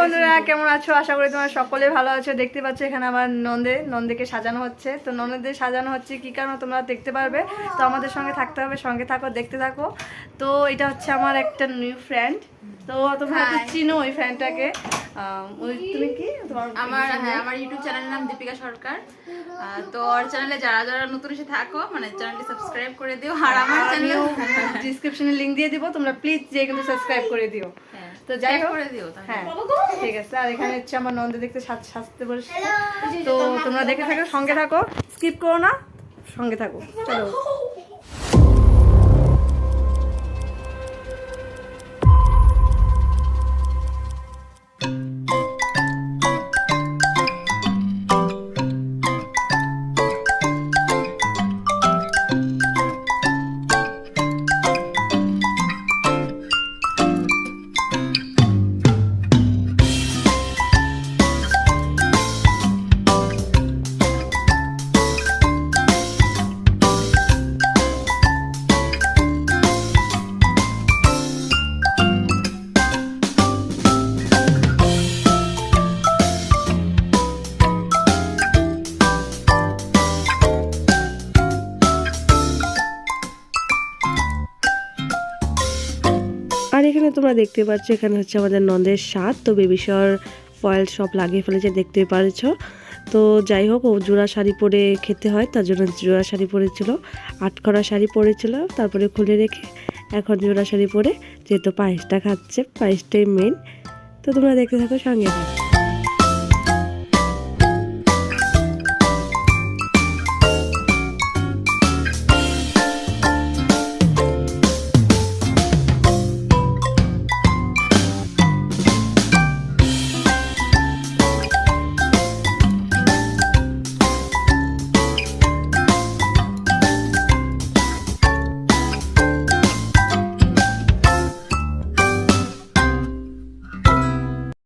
বন্ধুরা কেমন আছো? আশা করি তোমরা সকলে ভালো আছো। দেখতে পাচ্ছ এখানে আমার নন্দে। নন্দেকে সাজানো হচ্ছে। তো ননদের সাজানো হচ্ছে কি কারণে তোমরা দেখতে পারবে? তো আমাদের সঙ্গে থাকতে হবে। সঙ্গে থাকো দেখতে থাকো। তো এটা হচ্ছে আমার একটা নিউ ফ্রেন্ড তো তোমরা চিনো ওই ফ্রেন্ডটাকে ওই তুমি কি? তোমার আমার হ্যাঁ আমার ইউটিউব চ্যানেলের নাম দীপিকা সরকার। তো ওর চ্যানেলে যারা যারা নতুন এসে থাকো মানে চ্যানেলটি সাবস্ক্রাইব করে দিও। আর আমার চ্যানেল ডিসক্রিপশনে লিংক দিয়ে দিব। তোমরা প্লিজ যে কিন্তু সাবস্ক্রাইব করে দিও। তো যাই হোক। করে দিও তাহলে। হ্যাঁ ঠিক আছে। আর এখানে হচ্ছে আমার নন্দ দেখতে সাজতে বসে তো তোমরা দেখে থাকো সঙ্গে থাকো। স্কিপ করো না সঙ্গে থাকো। চলো। এখানে তোমরা দেখতে পাচ্ছ, এখানে হচ্ছে আমাদের নন্দের স্বাদ। তো বেবি শর ফয়েল সব লাগিয়ে ফেলেছে, দেখতে পারছ। তো যাই হোক, ও জোড়া শাড়ি পরে খেতে হয়, তার জন্য জোড়া শাড়ি পরেছিল, আটখরা শাড়ি পরেছিল, তারপরে খুলে রেখে এখন জোড়া শাড়ি পরে, যেহেতু পায়েসটা খাচ্ছে, পায়েসটাই মেন তো তোমরা দেখতে থাকো সঙ্গে থাকো।